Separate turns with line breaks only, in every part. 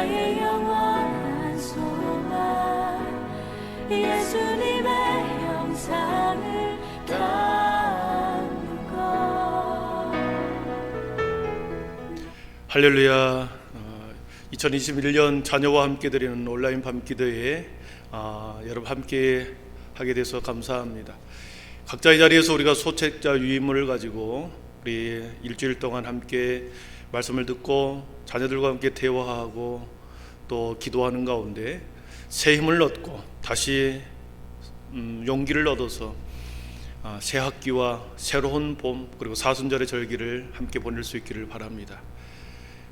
나의 영원한 소망 예수님의 형상을 담는 것
할렐루야. 어, 2021년 자녀와 함께 드리는 온라인 밤기도에 아, 여러분 함께 하게 돼서 감사합니다. 각자의 자리에서 우리가 소책자 유임을 가지고 우리 일주일 동안 함께 말씀을 듣고 자녀들과 함께 대화하고 또 기도하는 가운데 새 힘을 얻고 다시 음, 용기를 얻어서 아, 새 학기와 새로운 봄 그리고 사순절의 절기를 함께 보낼 수 있기를 바랍니다.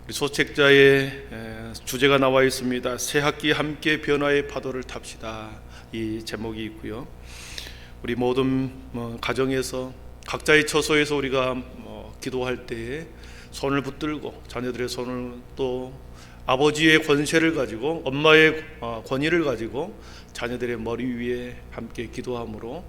소책자의 에, 주제가 나와 있습니다. 새 학기 함께 변화의 파도를 탑시다. 이 제목이 있고요. 우리 모든 뭐, 가정에서 각자의 처소에서 우리가 뭐, 기도할 때에 손을 붙들고 자녀들의 손을 또 아버지의 권세를 가지고 엄마의 어, 권위를 가지고 자녀들의 머리 위에 함께 기도함으로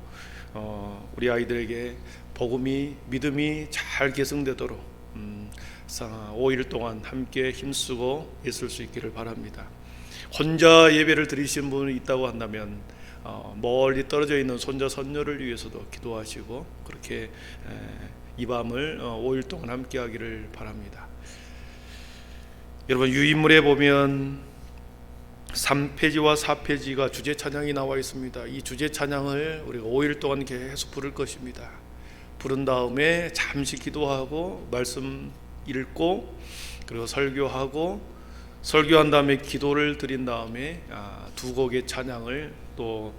어, 우리 아이들에게 복음이 믿음이 잘 계승되도록 음, 5일 동안 함께 힘쓰고 있을 수 있기를 바랍니다. 혼자 예배를 드리신 분이 있다고 한다면 어, 멀리 떨어져 있는 손자 손녀를 위해서도 기도하시고 그렇게 에, 이 밤을 어, 5일 동안 함께하기를 바랍니다. 여러분 유인물에 보면 3페이지와 4페이지가 주제 찬양이 나와 있습니다. 이 주제 찬양을 우리가 5일 동안 계속 부를 것입니다. 부른 다음에 잠시 기도하고 말씀 읽고 그리고 설교하고 설교한 다음에 기도를 드린 다음에 아, 두 곡의 찬양을 또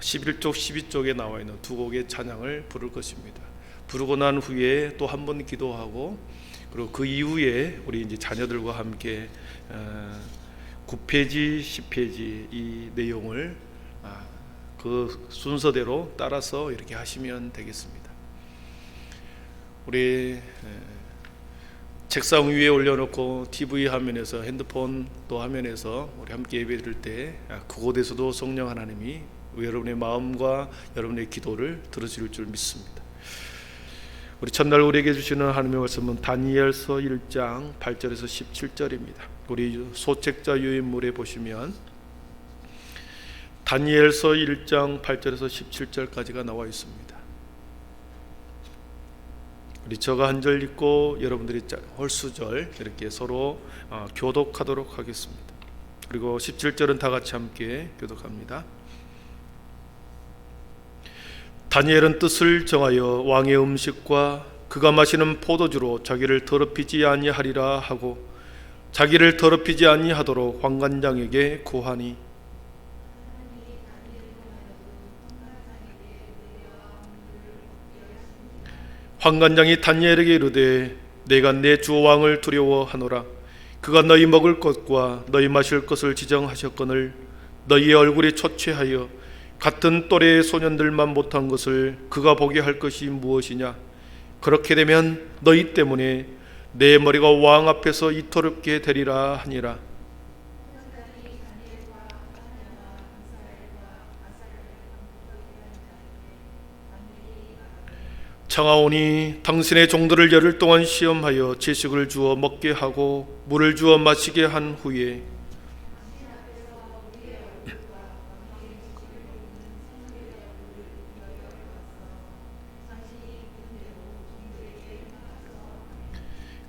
11쪽 12쪽에 나와 있는 두 곡의 찬양을 부를 것입니다. 부르고 난 후에 또 한 번 기도하고 그리고 그 이후에 우리 이제 자녀들과 함께 9페이지, 10페이지 이 내용을 아, 그 순서대로 따라서 이렇게 하시면 되겠습니다. 우리 책상 위에 올려놓고 TV 화면에서 핸드폰 또 화면에서 우리 함께 예배드릴 때 아, 그곳에서도 성령 하나님이 여러분의 마음과 여러분의 기도를 들으실 줄 믿습니다. 우리 첫날 우리에게 주시는 하나님의 말씀은 다니엘서 1장 8절에서 17절입니다. 우리 소책자 유인물에 보시면 다니엘서 1장 8절에서 17절까지가 나와 있습니다. 우리 저가 한 절 읽고 여러분들이 홀수절 이렇게 서로 어, 교독하도록 하겠습니다. 그리고 17절은 다 같이 함께 교독합니다. 다니엘은 뜻을 정하여 왕의 음식과 그가 마시는 포도주로 자기를 더럽히지 아니하리라 하고 자기를 더럽히지 아니하도록 황관장에게 고하니. 황관장이 다니엘에게 이르되 내가 내 주 왕을 두려워하노라. 그가 너희 먹을 것과 너희 마실 것을 지정하셨거늘 너희의 얼굴이 초췌하여 같은 또래의 소년들만 못한 것을 그가 보게 할 것이 무엇이냐? 그렇게 되면 너희 때문에 내 머리가 왕 앞에서 이토롭게 되리라 하니라. 청하오니 당신의 종들을 열흘 동안 시험하여 채식을 주어 먹게 하고 물을 주어 마시게 한 후에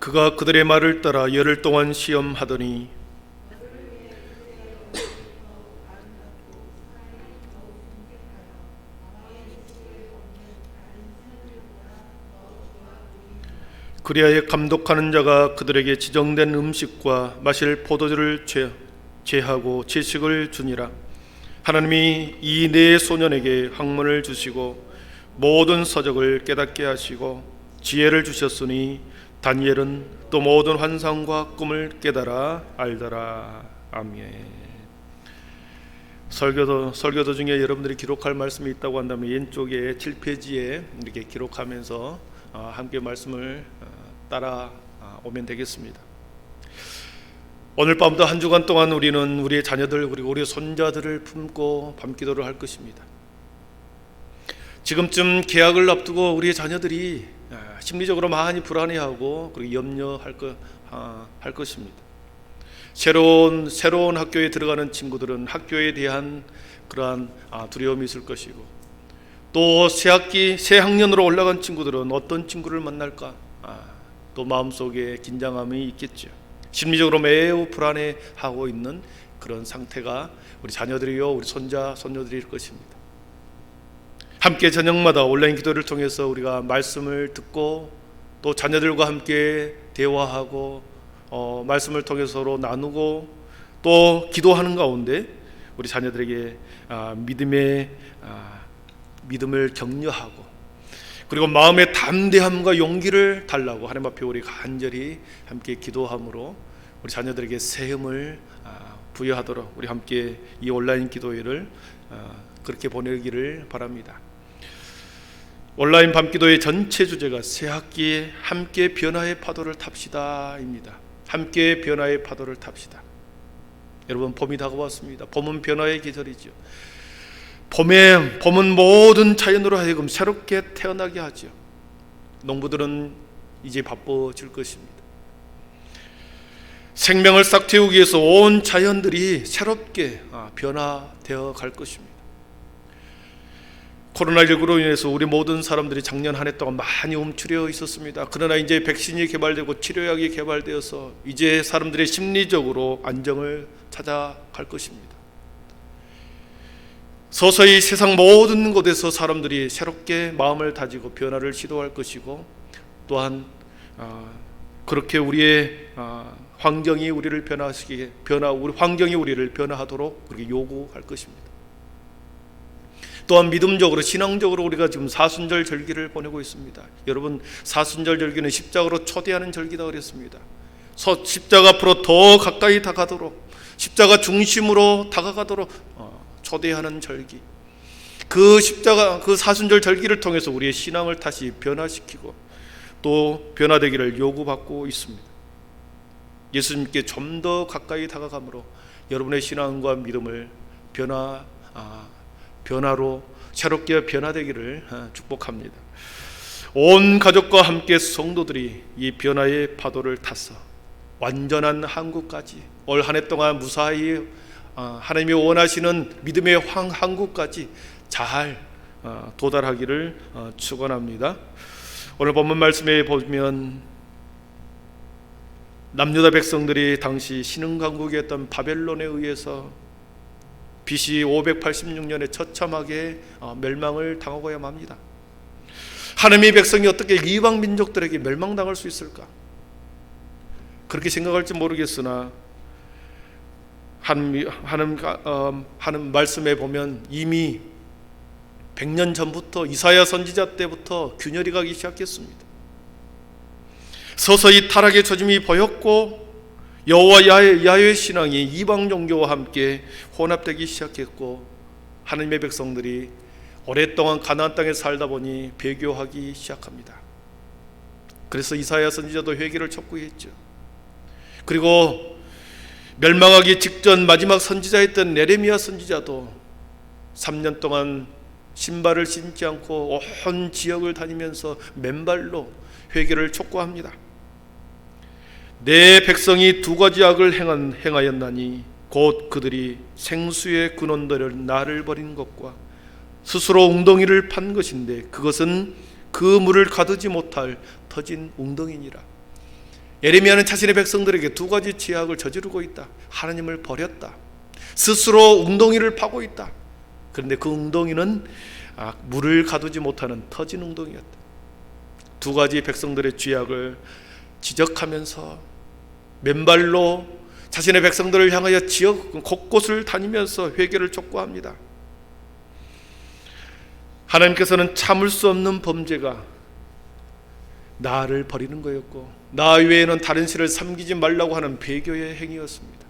그가 그들의 말을 따라 열흘 동안 시험하더니 그리하여 감독하는 자가 그들에게 지정된 음식과 마실 포도주를 죄, 제하고 채식을 주니라. 하나님이 이 네 소년에게 학문을 주시고 모든 서적을 깨닫게 하시고 지혜를 주셨으니 다니엘은 또 모든 환상과 꿈을 깨달아 알더라 아멘. 설교도 설교도 중에 여러분들이 기록할 말씀이 있다고 한다면 왼쪽에 7페이지에 이렇게 기록하면서 어, 함께 말씀을 어, 따라 어, 오면 되겠습니다. 오늘 밤도 한 주간 동안 우리는 우리의 자녀들 그리고 우리의 손자들을 품고 밤기도를 할 것입니다. 지금쯤 계약을 앞두고 우리의 자녀들이 심리적으로 많이 불안해하고 그리고 염려할 것, 할 것입니다. 새로운 새로운 학교에 들어가는 친구들은 학교에 대한 그러한 아, 두려움이 있을 것이고 또 새 학기 새 학년으로 올라간 친구들은 어떤 친구를 만날까 아, 또 마음속에 긴장함이 있겠죠. 심리적으로 매우 불안해하고 있는 그런 상태가 우리 자녀들이요 우리 손자 손녀들일 것입니다. 함께 저녁마다 온라인 기도를 통해서 우리가 말씀을 듣고 또 자녀들과 함께 대화하고 어, 말씀을 통해서 서로 나누고 또 기도하는 가운데 우리 자녀들에게 아, 믿음의 아, 믿음을 격려하고 그리고 마음의 담대함과 용기를 달라고 하나님 앞에 우리 간절히 함께 기도함으로 우리 자녀들에게 새 힘을 아, 부여하도록 우리 함께 이 온라인 기도회를 아, 그렇게 보내기를 바랍니다. 온라인 밤기도의 전체 주제가 새 학기에 함께 변화의 파도를 탑시다입니다. 함께 변화의 파도를 탑시다. 여러분 봄이 다가왔습니다. 봄은 변화의 계절이죠. 봄에 봄은 모든 자연으로 하여금 새롭게 태어나게 하죠. 농부들은 이제 바빠질 것입니다. 생명을 싹 틔우기 위해서 온 자연들이 새롭게 아, 변화되어 갈 것입니다. 코로나19로 인해서 우리 모든 사람들이 작년 한 해 동안 많이 움츠려 있었습니다. 그러나 이제 백신이 개발되고 치료약이 개발되어서 이제 사람들이 심리적으로 안정을 찾아갈 것입니다. 서서히 세상 모든 곳에서 사람들이 새롭게 마음을 다지고 변화를 시도할 것이고 또한 아, 그렇게 우리의 아, 환경이 우리를 변화시키게 변화 우리 환경이 우리를 변화하도록 그렇게 요구할 것입니다. 또한 믿음적으로 신앙적으로 우리가 지금 사순절 절기를 보내고 있습니다. 여러분 사순절 절기는 십자가로 초대하는 절기다 그랬습니다. 서 십자가 앞으로 더 가까이 다가도록 십자가 중심으로 다가가도록 어, 초대하는 절기. 그 십자가 그 사순절 절기를 통해서 우리의 신앙을 다시 변화시키고 또 변화되기를 요구받고 있습니다. 예수님께 좀 더 가까이 다가감으로 여러분의 신앙과 믿음을 변화 아, 변화로 새롭게 변화되기를 아, 축복합니다. 온 가족과 함께 성도들이 이 변화의 파도를 타서 완전한 한국까지 올 한 해 동안 무사히 아, 하나님이 원하시는 믿음의 황 한국까지 잘 아, 도달하기를 축원합니다. 오늘 본문 말씀에 보면 남유다 백성들이 당시 신흥 강국이었던 바벨론에 의해서 BC 586년에 처참하게 어, 멸망을 당하고야 합니다. 하나님의 백성이 어떻게 이방 민족들에게 멸망당할 수 있을까? 그렇게 생각할지 모르겠으나 하는 하는 어, 하는 말씀에 보면 이미 100년 전부터 이사야 선지자 때부터 균열이 가기 시작했습니다. 서서히 타락의 조짐이 보였고 여호와 야훼, 야훼 신앙이 이방 종교와 함께 혼합되기 시작했고 하나님의 백성들이 오랫동안 가나안 땅에 살다 보니 배교하기 시작합니다. 그래서 이사야 선지자도 회개를 촉구했죠. 그리고 멸망하기 직전 마지막 선지자였던 네레미야 선지자도 3년 동안 신발을 신지 않고 온 지역을 다니면서 맨발로 회개를 촉구합니다. 내 백성이 두 가지 악을 행한, 행하였나니 곧 그들이 생수의 근원들을 나를 버린 것과 스스로 웅덩이를 판 것인데 그것은 그 물을 가두지 못할 터진 웅덩이니라. 예레미야는 자신의 백성들에게 두 가지 죄악을 저지르고 있다. 하나님을 버렸다. 스스로 웅덩이를 파고 있다. 그런데 그 웅덩이는 아, 물을 가두지 못하는 터진 웅덩이였다. 두 가지 백성들의 죄악을 지적하면서 맨발로 자신의 백성들을 향하여 지역 곳곳을 다니면서 회개를 촉구합니다. 하나님께서는 참을 수 없는 범죄가 나를 버리는 거였고 나 외에는 다른 신을 섬기지 말라고 하는 배교의 행위였습니다.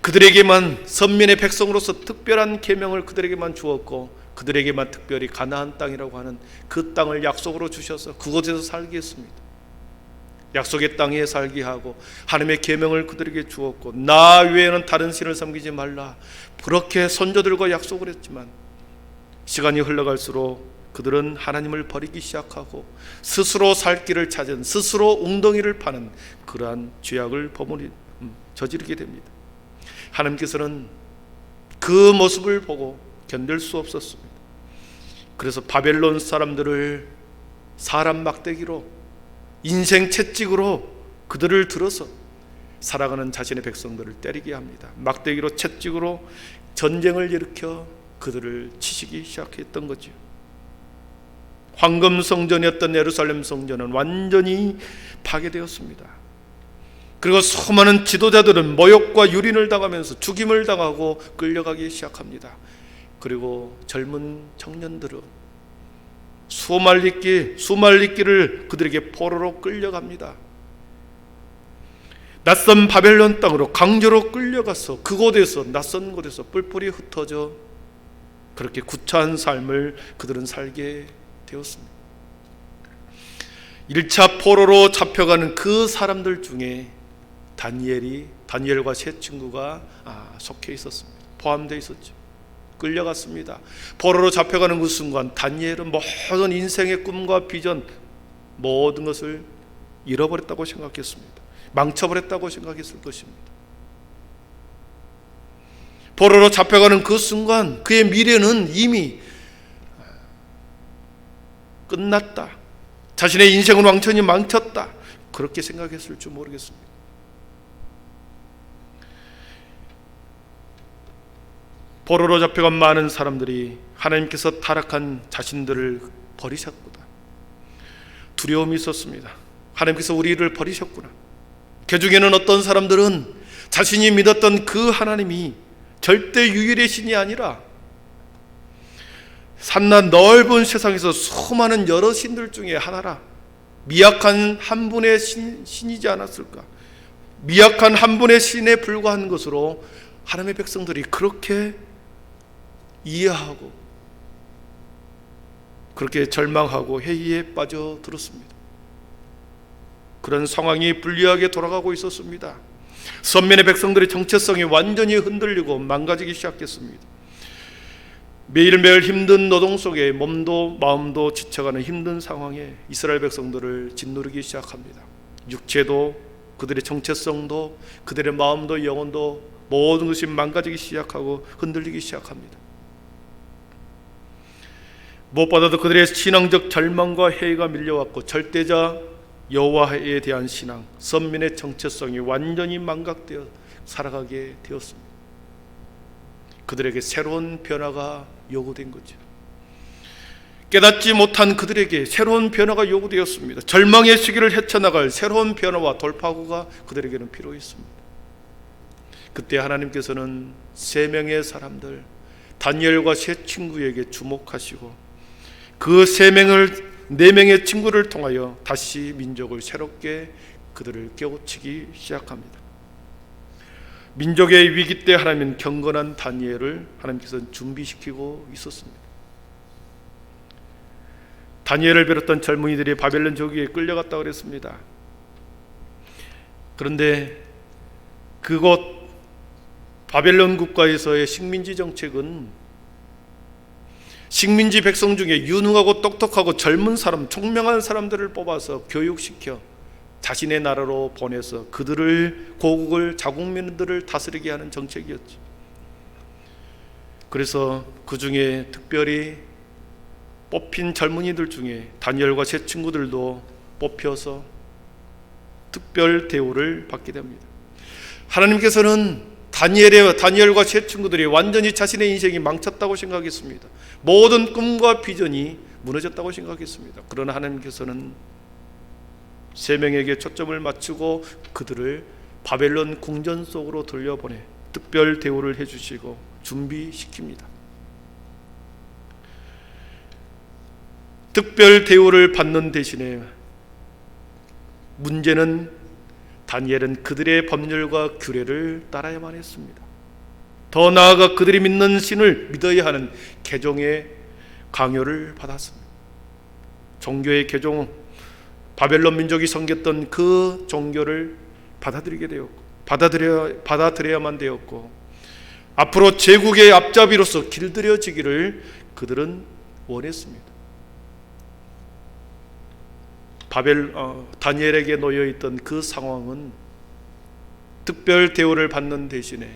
그들에게만 선민의 백성으로서 특별한 계명을 그들에게만 주었고 그들에게만 특별히 가나안 땅이라고 하는 그 땅을 약속으로 주셔서 그곳에서 살게 했습니다. 약속의 땅에 살게 하고 하나님의 계명을 그들에게 주었고 나 외에는 다른 신을 섬기지 말라 그렇게 선조들과 약속을 했지만 시간이 흘러갈수록 그들은 하나님을 버리기 시작하고 스스로 살 길을 찾은 스스로 웅덩이를 파는 그러한 죄악을 버무리 음, 저지르게 됩니다. 하나님께서는 그 모습을 보고 견딜 수 없었습니다. 그래서 바벨론 사람들을 사람 막대기로 인생 채찍으로 그들을 들어서 살아가는 자신의 백성들을 때리게 합니다. 막대기로 채찍으로 전쟁을 일으켜 그들을 치시기 시작했던 거죠. 황금 성전이었던 예루살렘 성전은 완전히 파괴되었습니다. 그리고 수많은 지도자들은 모욕과 유린을 당하면서 죽임을 당하고 끌려가기 시작합니다. 그리고 젊은 청년들은 수말리기 수말리기를 그들에게 포로로 끌려갑니다. 낯선 바벨론 땅으로 강제로 끌려가서 그곳에서 낯선 곳에서 뿔뿔이 흩어져 그렇게 구차한 삶을 그들은 살게 되었습니다. 1차 포로로 잡혀가는 그 사람들 중에 다니엘이 다니엘과 세 친구가 아, 속해 있었습니다. 포함되어 있었죠. 끌려갔습니다. 포로로 잡혀가는 그 순간 다니엘은 모든 인생의 꿈과 비전 모든 것을 잃어버렸다고 생각했습니다. 망쳐버렸다고 생각했을 것입니다. 포로로 잡혀가는 그 순간 그의 미래는 이미 끝났다. 자신의 인생은 완전히 망쳤다. 그렇게 생각했을 줄 모르겠습니다. 포로로 잡혀간 많은 사람들이 하나님께서 타락한 자신들을 버리셨구나. 두려움이 있었습니다. 하나님께서 우리를 버리셨구나. 그 중에는 어떤 사람들은 자신이 믿었던 그 하나님이 절대 유일의 신이 아니라 산난 넓은 세상에서 수많은 여러 신들 중에 하나라. 미약한 한 분의 신, 신이지 않았을까? 미약한 한 분의 신에 불과한 것으로 하나님의 백성들이 그렇게 이해하고 그렇게 절망하고 회의에 빠져들었습니다. 그런 상황이 불리하게 돌아가고 있었습니다. 선민의 백성들의 정체성이 완전히 흔들리고 망가지기 시작했습니다. 매일매일 힘든 노동 속에 몸도 마음도 지쳐가는 힘든 상황에 이스라엘 백성들을 짓누르기 시작합니다. 육체도 그들의 정체성도 그들의 마음도 영혼도 모든 것이 망가지기 시작하고 흔들리기 시작합니다. 무엇보다도 그들의 신앙적 절망과 회의가 밀려왔고 절대자 여호와에 대한 신앙, 선민의 정체성이 완전히 망각되어 살아가게 되었습니다. 그들에게 새로운 변화가 요구된 거죠. 깨닫지 못한 그들에게 새로운 변화가 요구되었습니다. 절망의 시기를 헤쳐나갈 새로운 변화와 돌파구가 그들에게는 필요했습니다. 그때 하나님께서는 세 명의 사람들 다니엘과 세 친구에게 주목하시고 그 세 명을 네 명의 친구를 통하여 다시 민족을 새롭게 그들을 깨우치기 시작합니다. 민족의 위기 때 하나님은 경건한 다니엘을 하나님께서 준비시키고 있었습니다. 다니엘을 비롯한 젊은이들이 바벨론 조기에 끌려갔다 그랬습니다. 그런데 그곳 바벨론 국가에서의 식민지 정책은 식민지 백성 중에 유능하고 똑똑하고 젊은 사람, 총명한 사람들을 뽑아서 교육시켜 자신의 나라로 보내서 그들을 고국을 자국민들을 다스리게 하는 정책이었죠. 그래서 그 중에 특별히 뽑힌 젊은이들 중에 다니엘과 세 친구들도 뽑혀서 특별 대우를 받게 됩니다. 하나님께서는 다니엘의 다니엘과 세 친구들이 완전히 자신의 인생이 망쳤다고 생각했습니다. 모든 꿈과 비전이 무너졌다고 생각했습니다. 그러나 하나님께서는 세 명에게 초점을 맞추고 그들을 바벨론 궁전 속으로 돌려보내 특별 대우를 해주시고 준비시킵니다. 특별 대우를 받는 대신에 문제는 다니엘은 그들의 법률과 규례를 따라야만 했습니다. 더 나아가 그들이 믿는 신을 믿어야 하는 개종의 강요를 받았습니다. 종교의 개종, 바벨론 민족이 섬겼던 그 종교를 받아들이게 되었고, 받아들여 받아들여야만 되었고, 앞으로 제국의 앞잡이로서 길들여지기를 그들은 원했습니다. 바벨 어, 다니엘에게 놓여 있던 그 상황은 특별 대우를 받는 대신에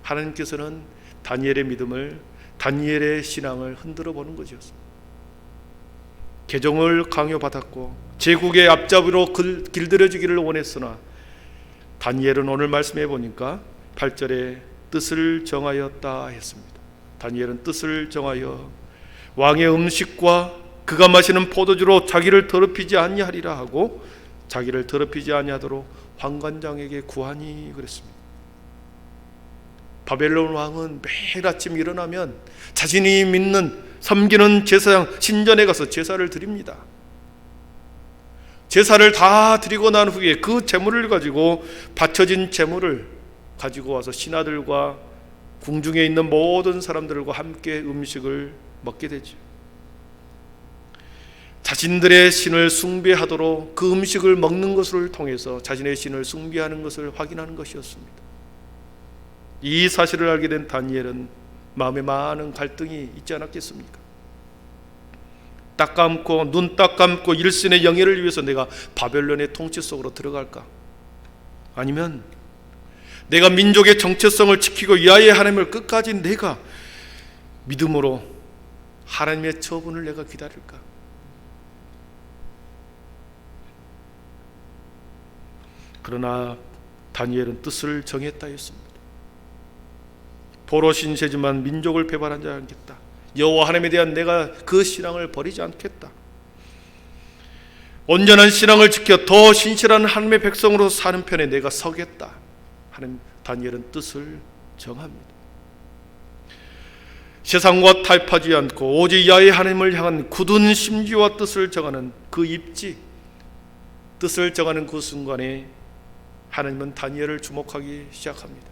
하나님께서는 다니엘의 믿음을 다니엘의 신앙을 흔들어 보는 것이었습니다. 개종을 강요받았고 제국의 앞잡이로 길- 길들여지기를 원했으나 다니엘은 오늘 말씀해 보니까 8절에 뜻을 정하였다 했습니다. 다니엘은 뜻을 정하여 왕의 음식과 그가 마시는 포도주로 자기를 더럽히지 아니하리라 하고 자기를 더럽히지 아니하도록 황관장에게 구하니 그랬습니다. 바벨론 왕은 매일 아침 일어나면 자신이 믿는 섬기는 제사장 신전에 가서 제사를 드립니다. 제사를 다 드리고 난 후에 그 제물을 가지고 바쳐진 제물을 가지고 와서 신하들과 궁중에 있는 모든 사람들과 함께 음식을 먹게 되죠. 자신들의 신을 숭배하도록 그 음식을 먹는 것을 통해서 자신의 신을 숭배하는 것을 확인하는 것이었습니다. 이 사실을 알게 된 다니엘은 마음에 많은 갈등이 있지 않았겠습니까? 딱 감고 눈 딱 감고 일신의 영예를 위해서 내가 바벨론의 통치 속으로 들어갈까? 아니면 내가 민족의 정체성을 지키고 야의 하나님을 끝까지 내가 믿음으로 하나님의 처분을 내가 기다릴까? 그러나 다니엘은 뜻을 정했다 했습니다. 포로 신 세지만 민족을 배반하지 않겠다. 여호와 하나님에 대한 내가 그 신앙을 버리지 않겠다. 온전한 신앙을 지켜 더 신실한 하나님의 백성으로 사는 편에 내가 서겠다. 하는 다니엘은 뜻을 정합니다. 세상과 타협하지 않고 오직 야의 하나님을 향한 굳은 심지와 뜻을 정하는 그 입지, 뜻을 정하는 그 순간에 하나님은 다니엘을 주목하기 시작합니다.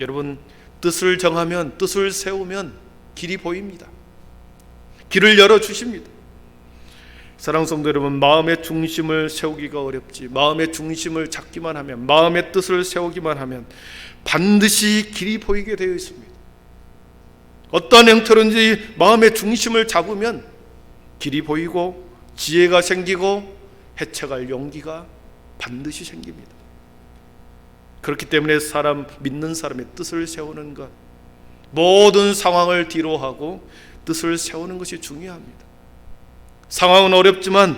여러분 뜻을 정하면 뜻을 세우면 길이 보입니다. 길을 열어 주십니다. 사랑 성도 여러분, 마음의 중심을 세우기가 어렵지. 마음의 중심을 잡기만 하면, 마음의 뜻을 세우기만 하면 반드시 길이 보이게 되어 있습니다. 어떠한 형태로든지 마음의 중심을 잡으면 길이 보이고 지혜가 생기고 해체갈 용기가 반드시 생깁니다. 그렇기 때문에 사람 믿는 사람의 뜻을 세우는 것 모든 상황을 뒤로 하고 뜻을 세우는 것이 중요합니다. 상황은 어렵지만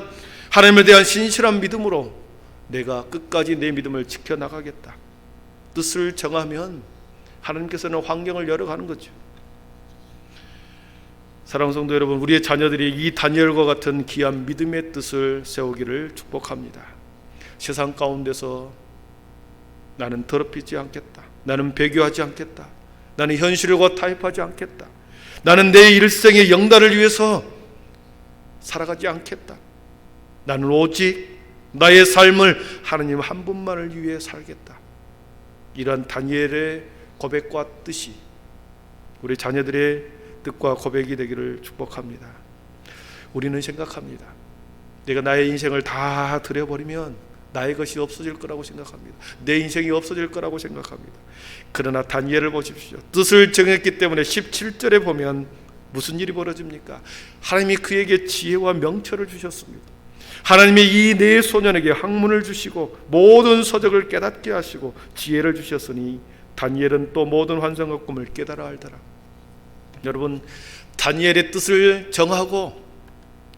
하나님에 대한 신실한 믿음으로 내가 끝까지 내 믿음을 지켜 나가겠다. 뜻을 정하면 하나님께서는 환경을 열어가는 거죠. 사랑하는 성도 여러분, 우리의 자녀들이 이 다니엘과 같은 귀한 믿음의 뜻을 세우기를 축복합니다. 세상 가운데서 나는 더럽히지 않겠다. 나는 배교하지 않겠다. 나는 현실과 타협하지 않겠다. 나는 내 일생의 영달을 위해서 살아가지 않겠다. 나는 오직 나의 삶을 하나님 한 분만을 위해 살겠다. 이러한 다니엘의 고백과 뜻이 우리 자녀들의 뜻과 고백이 되기를 축복합니다. 우리는 생각합니다. 내가 나의 인생을 다 들여버리면 나의 것이 없어질 거라고 생각합니다. 내 인생이 없어질 거라고 생각합니다. 그러나 다니엘을 보십시오. 뜻을 정했기 때문에 17절에 보면 무슨 일이 벌어집니까? 하나님이 그에게 지혜와 명철을 주셨습니다. 하나님이 이 네 소년에게 학문을 주시고 모든 서적을 깨닫게 하시고 지혜를 주셨으니 다니엘은 또 모든 환상과 꿈을 깨달아 알더라. 여러분 다니엘의 뜻을 정하고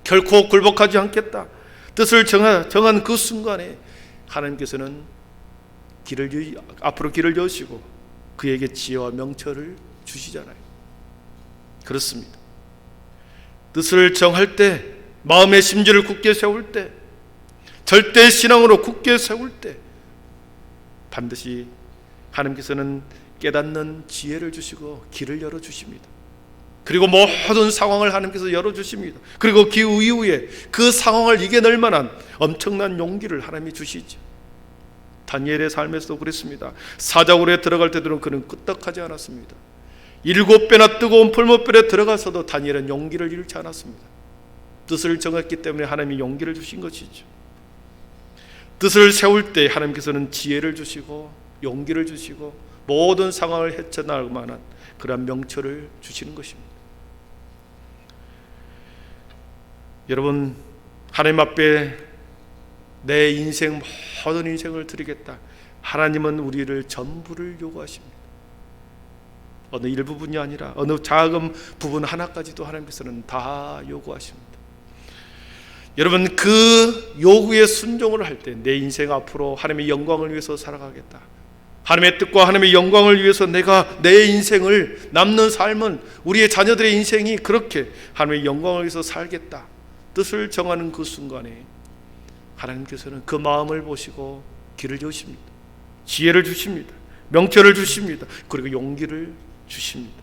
결코 굴복하지 않겠다. 뜻을 정하, 정한 그 순간에 하나님께서는 길을 여- 앞으로 길을 여시고 그에게 지혜와 명철을 주시잖아요. 그렇습니다. 뜻을 정할 때 마음의 심지를 굳게 세울 때 절대 신앙으로 굳게 세울 때 반드시 하나님께서는 깨닫는 지혜를 주시고 길을 열어 주십니다. 그리고 모든 상황을 하나님께서 열어주십니다. 그리고 그 이후에 그 상황을 이겨낼 만한 엄청난 용기를 하나님이 주시죠. 다니엘의 삶에서도 그랬습니다. 사자굴에 들어갈 때들은 그는 끄떡하지 않았습니다. 일곱 배나 뜨거운 풀무불에 들어가서도 다니엘은 용기를 잃지 않았습니다. 뜻을 정했기 때문에 하나님이 용기를 주신 것이죠. 뜻을 세울 때 하나님께서는 지혜를 주시고 용기를 주시고 모든 상황을 헤쳐나갈 만한 그러한 명철을 주시는 것입니다. 여러분 하나님 앞에 내 인생 모든 인생을 드리겠다. 하나님은 우리를 전부를 요구하십니다. 어느 일부분이 아니라 어느 작은 부분 하나까지도 하나님께서는 다 요구하십니다. 여러분 그 요구에 순종을 할 때 내 인생 앞으로 하나님의 영광을 위해서 살아가겠다. 하나님의 뜻과 하나님의 영광을 위해서 내가 내 인생을 남는 삶은 우리의 자녀들의 인생이 그렇게 하나님의 영광을 위해서 살겠다. 뜻을 정하는 그 순간에 하나님께서는 그 마음을 보시고 길을 여십니다. 지혜를 주십니다. 명철을 주십니다. 그리고 용기를 주십니다.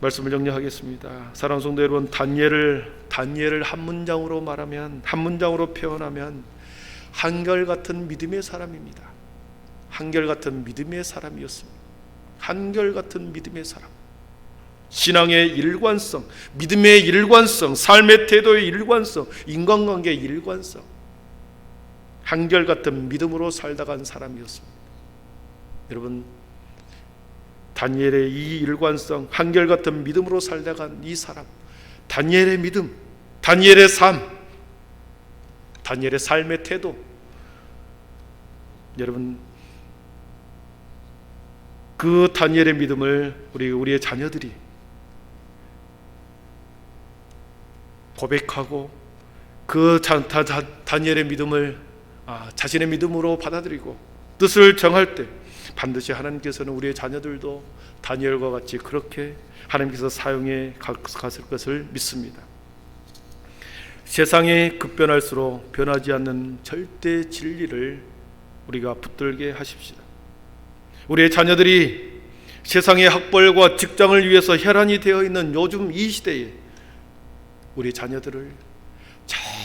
말씀을 정리하겠습니다. 사랑하는 성도 여러분, 단예를 단예를 한 문장으로 말하면 한 문장으로 표현하면 한결같은 믿음의 사람입니다. 한결같은 믿음의 사람이었습니다. 한결같은 믿음의 사람. 신앙의 일관성, 믿음의 일관성, 삶의 태도의 일관성, 인간관계의 일관성. 한결같은 믿음으로 살다간 사람이었습니다. 여러분 다니엘의 이 일관성, 한결같은 믿음으로 살다간 이 사람, 다니엘의 믿음, 다니엘의 삶, 다니엘의 삶의 태도. 여러분 그 다니엘의 믿음을 우리 우리의 자녀들이 고백하고 그 자, 다, 다, 다니엘의 믿음을 아, 자신의 믿음으로 받아들이고 뜻을 정할 때 반드시 하나님께서는 우리의 자녀들도 다니엘과 같이 그렇게 하나님께서 사용해 갔을 것을 믿습니다. 세상이 급변할수록 변하지 않는 절대 진리를 우리가 붙들게 하십시다. 우리의 자녀들이 세상의 학벌과 직장을 위해서 혈안이 되어 있는 요즘 이 시대에 우리 자녀들을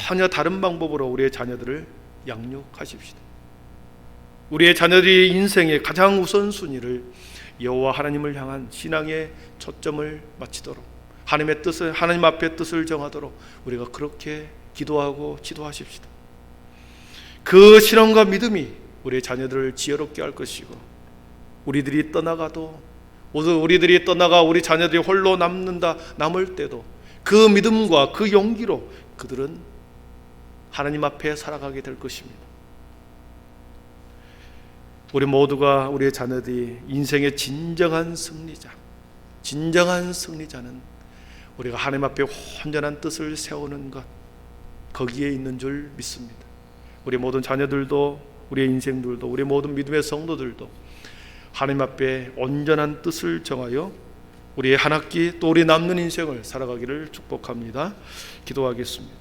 전혀 다른 방법으로 우리의 자녀들을 양육하십시다. 우리의 자녀들이 인생의 가장 우선순위를 여호와 하나님을 향한 신앙의 초점을 맞추도록 하나님의 뜻을 하나님 앞에 뜻을 정하도록 우리가 그렇게 기도하고 지도하십시다. 그 신앙과 믿음이 우리의 자녀들을 지혜롭게 할 것이고 우리들이 떠나가도 우리들이 떠나가 우리 자녀들이 홀로 남는다 남을 때도 그 믿음과 그 용기로 그들은 하나님 앞에 살아가게 될 것입니다. 우리 모두가 우리의 자녀들이 인생의 진정한 승리자, 진정한 승리자는 우리가 하나님 앞에 온전한 뜻을 세우는 것 거기에 있는 줄 믿습니다. 우리 모든 자녀들도 우리의 인생들도 우리 모든 믿음의 성도들도 하나님 앞에 온전한 뜻을 정하여 우리의 한 학기 또 우리 남는 인생을 살아가기를 축복합니다. 기도하겠습니다.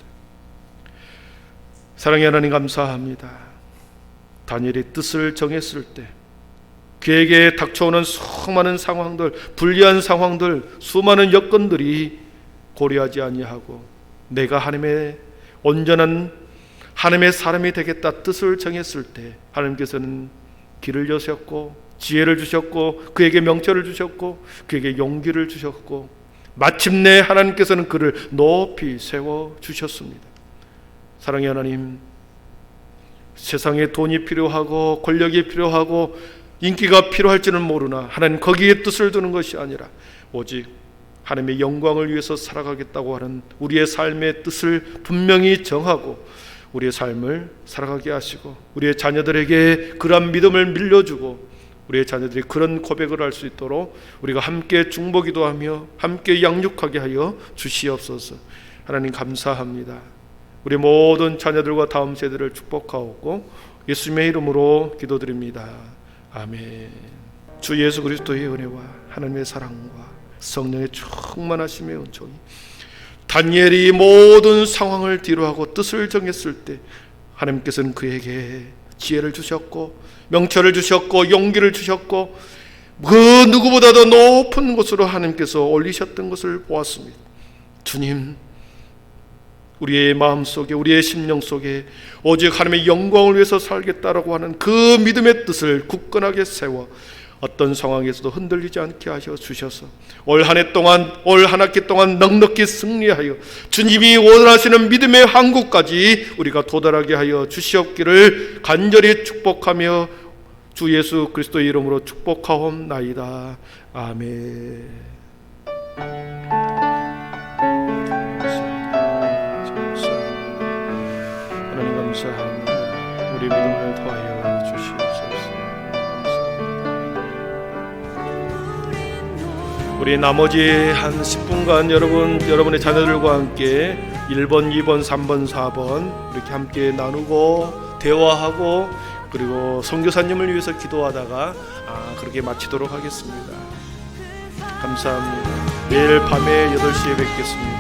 사랑의 하나님 감사합니다. 다니엘이 뜻을 정했을 때 그에게 닥쳐오는 수많은 상황들, 불리한 상황들, 수많은 여건들이 고려하지 아니하고 내가 하나님의 온전한 하나님의 사람이 되겠다 뜻을 정했을 때 하나님께서는 길을 여셨고 지혜를 주셨고 그에게 명철을 주셨고 그에게 용기를 주셨고 마침내 하나님께서는 그를 높이 세워 주셨습니다. 사랑의 하나님 세상에 돈이 필요하고 권력이 필요하고 인기가 필요할지는 모르나 하나님 거기에 뜻을 두는 것이 아니라 오직 하나님의 영광을 위해서 살아가겠다고 하는 우리의 삶의 뜻을 분명히 정하고 우리의 삶을 살아가게 하시고 우리의 자녀들에게 그러한 믿음을 밀려주고 우리의 자녀들이 그런 고백을 할 수 있도록 우리가 함께 중보기도 하며 함께 양육하게 하여 주시옵소서. 하나님 감사합니다. 우리 모든 자녀들과 다음 세대를 축복하옵고 예수님의 이름으로 기도드립니다. 아멘. 주 예수 그리스도의 은혜와 하나님의 사랑과 성령의 충만하심의 은총이 다니엘이 모든 상황을 뒤로하고 뜻을 정했을 때 하나님께서는 그에게 지혜를 주셨고 명철을 주셨고 용기를 주셨고 그 누구보다도 높은 곳으로 하나님께서 올리셨던 것을 보았습니다. 주님 우리의 마음 속에 우리의 심령 속에 오직 하나님의 영광을 위해서 살겠다라고 하는 그 믿음의 뜻을 굳건하게 세워 어떤 상황에서도 흔들리지 않게 하셔 주셔서 올 한 해 동안 올 한 학기 동안 넉넉히 승리하여 주님이 원하시는 믿음의 한국까지 우리가 도달하게 하여 주시옵기를 간절히 축복하며 주 예수 그리스도의 이름으로 축복하옵나이다. 아멘. 감사합니다. 우리 믿음 우리 나머지 한 10분간 여러분 여러분의 자녀들과 함께 1번, 2번, 3번, 4번 이렇게 함께 나누고 대화하고 그리고 선교사님을 위해서 기도하다가 아, 그렇게 마치도록 하겠습니다. 감사합니다. 내일 밤에 8시에 뵙겠습니다.